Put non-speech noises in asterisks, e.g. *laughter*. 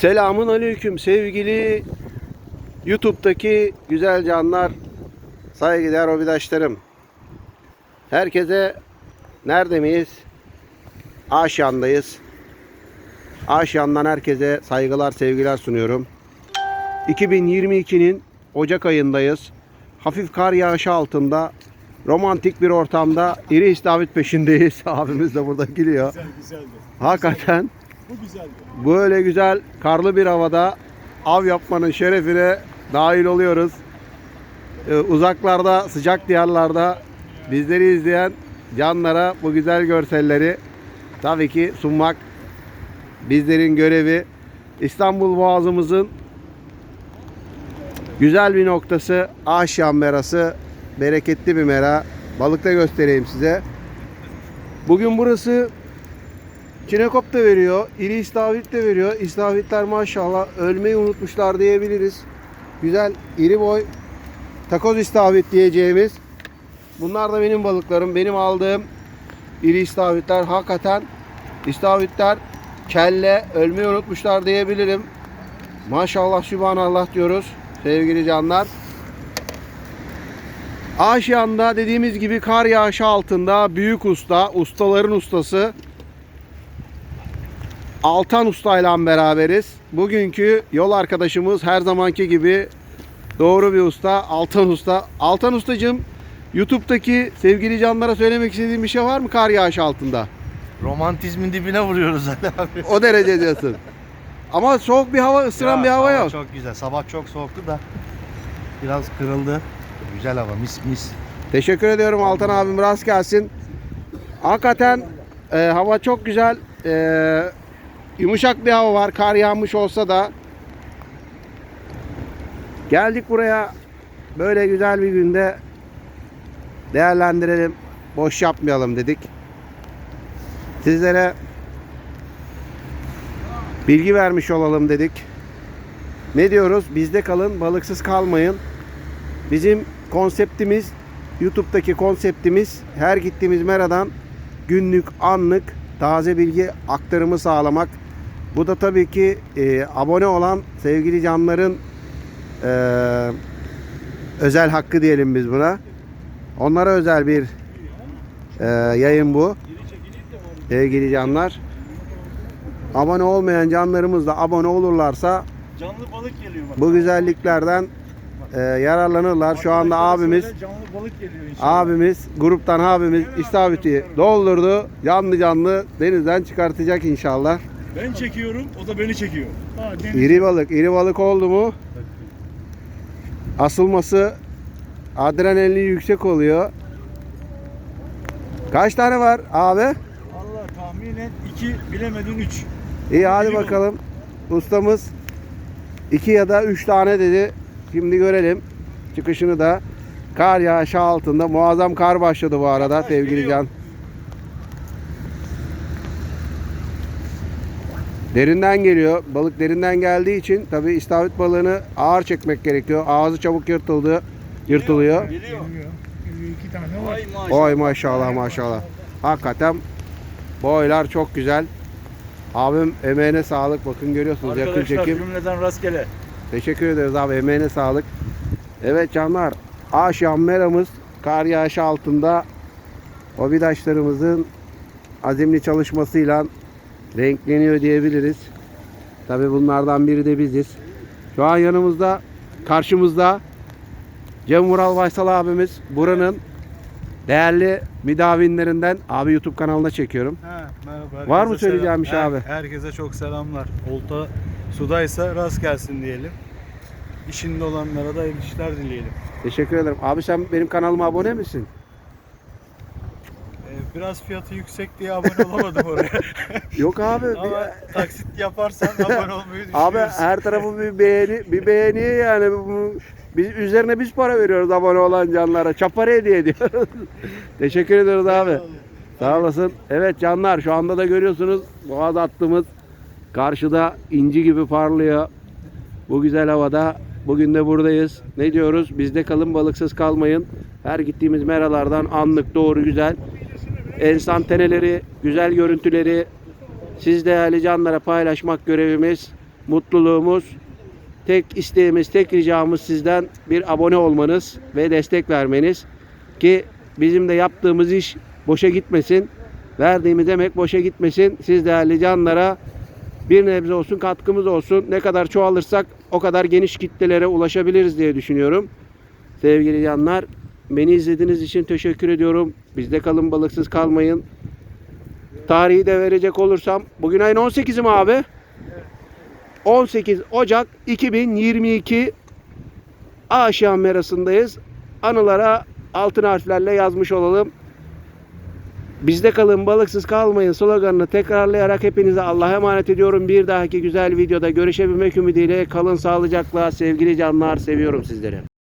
Selamun aleyküm sevgili YouTube'daki güzel canlar, saygıdeğer hobidaşlarım. Herkese nerede miyiz? Aşyan'dayız. Aşyan'dan herkese saygılar, sevgiler sunuyorum. 2022'nin Ocak ayındayız. Hafif kar yağışı altında romantik bir ortamda iri istavrit peşindeyiz. *laughs* Abimiz de burada gülüyor. Güzel güzeldi. Hakikaten Bu güzeldi. Böyle güzel karlı bir havada av yapmanın şerefine dahil oluyoruz. Ee, uzaklarda, sıcak diyarlarda bizleri izleyen canlara bu güzel görselleri tabii ki sunmak bizlerin görevi. İstanbul Boğazımızın güzel bir noktası Aşyan Merası. Bereketli bir mera. Balıkta göstereyim size. Bugün burası Çinekop da veriyor, iri istavrit de veriyor. İstavritler maşallah ölmeyi unutmuşlar diyebiliriz. Güzel, iri boy takoz istavrit diyeceğimiz. Bunlar da benim balıklarım. Benim aldığım iri istavritler hakikaten istavritler kelle ölmeyi unutmuşlar diyebilirim. Maşallah sübhanallah diyoruz sevgili canlar. Aşiyan'da dediğimiz gibi kar yağışı altında büyük usta, ustaların ustası Altan Usta ile beraberiz. Bugünkü yol arkadaşımız her zamanki gibi doğru bir usta Altan Usta. Altan Ustacığım YouTube'daki sevgili canlara söylemek istediğin bir şey var mı kar yağışı altında? Romantizmin dibine vuruyoruz Ali abi. O derece diyorsun. Ama soğuk bir hava, ısıran Ya, bir hava yok. Çok güzel. Sabah çok soğuktu da biraz kırıldı. Güzel hava mis mis. Teşekkür ediyorum Altan abim rast gelsin. Hakikaten e, hava çok güzel. E, yumuşak bir hava var. Kar yağmış olsa da. Geldik buraya. Böyle güzel bir günde değerlendirelim. Boş yapmayalım dedik. Sizlere bilgi vermiş olalım dedik. Ne diyoruz? Bizde kalın, balıksız kalmayın. Bizim konseptimiz YouTube'daki konseptimiz her gittiğimiz meradan günlük, anlık taze bilgi aktarımı sağlamak. Bu da tabii ki e, abone olan sevgili canların e, özel hakkı diyelim biz buna. Onlara özel bir e, yayın bu. Sevgili canlar. Abone olmayan canlarımız da abone olurlarsa Canlı balık geliyor bak. bu güzelliklerden e, yararlanırlar. Şu anda abimiz Canlı balık geliyor inşallah. Abimiz, gruptan abimiz istavriti doldurdu. Canlı canlı denizden çıkartacak inşallah. Ben çekiyorum, o da beni çekiyor. Ha. İri balık, iri balık oldu mu asılması adrenalini yüksek oluyor. Kaç tane var abi? Allah tahminen 2 bilemedin 3. İyi hadi balık. bakalım. Ustamız 2 ya da 3 tane dedi. Şimdi görelim çıkışını da. Kar yağışı altında muazzam kar başladı bu arada Yaklaş, sevgili geliyor. can. Derinden geliyor. Balık derinden geldiği için tabi istavrit balığını ağır çekmek gerekiyor. Ağzı çabuk yırtıldı, yırtılıyor. Geliyor. İki tane var. Vay maşallah. Oy maşallah maşallah. Hakikaten boylar çok güzel. Abim emeğine sağlık. Bakın görüyorsunuz yakın Arkadaşlar çekim. cümleden rastgele. Teşekkür ederiz abi. Emeğine sağlık. Evet canlar. Aşyan meramız kar yağışı altında hobidaşlarımızın azimli çalışmasıyla renkleniyor diyebiliriz. Tabi bunlardan biri de biziz. Şu an yanımızda, karşımızda Cem Vural Vaysal abimiz. Buranın değerli müdavinlerinden abi YouTube kanalına çekiyorum. Ha, merhaba. Var mı söyleyeceğim bir şey abi? Her- Herkese çok selamlar. Olta sudaysa rast gelsin diyelim. İşinde olanlara da iyi işler dileyelim. Teşekkür ederim. Abi sen benim kanalıma abone misin? Biraz fiyatı yüksek diye abone olamadım oraya. *laughs* Yok abi. Ama taksit yaparsan abone olmayı düşünüyoruz. *laughs* Abi her tarafı bir beğeni, bir beğeni yani bu, biz üzerine biz para veriyoruz abone olan canlara. Çapara hediye ediyoruz. *laughs* Teşekkür ediyoruz abi. Sağ olasın. Evet canlar şu anda da görüyorsunuz boğaz attığımız karşıda inci gibi parlıyor. Bu güzel havada bugün de buradayız. Ne diyoruz? Bizde kalın balıksız kalmayın. Her gittiğimiz meralardan anlık doğru güzel enstantaneleri, güzel görüntüleri siz değerli canlara paylaşmak görevimiz. mutluluğumuz, tek isteğimiz, tek ricamız sizden bir abone olmanız ve destek vermeniz ki bizim de yaptığımız iş boşa gitmesin. Verdiğimiz emek boşa gitmesin. Siz değerli canlara bir nebze olsun katkımız olsun. Ne kadar çoğalırsak o kadar geniş kitlelere ulaşabiliriz diye düşünüyorum. Sevgili canlar beni izlediğiniz için teşekkür ediyorum. Bizde kalın balıksız kalmayın. Tarihi de verecek olursam bugün ayın 18'i mi abi? 18 Ocak 2022 Aşiyan Merası'ndayız. Anılara altın harflerle yazmış olalım. Bizde kalın balıksız kalmayın sloganını tekrarlayarak hepinize Allah'a emanet ediyorum. Bir dahaki güzel videoda görüşebilmek ümidiyle kalın sağlıcakla sevgili canlar seviyorum sizleri.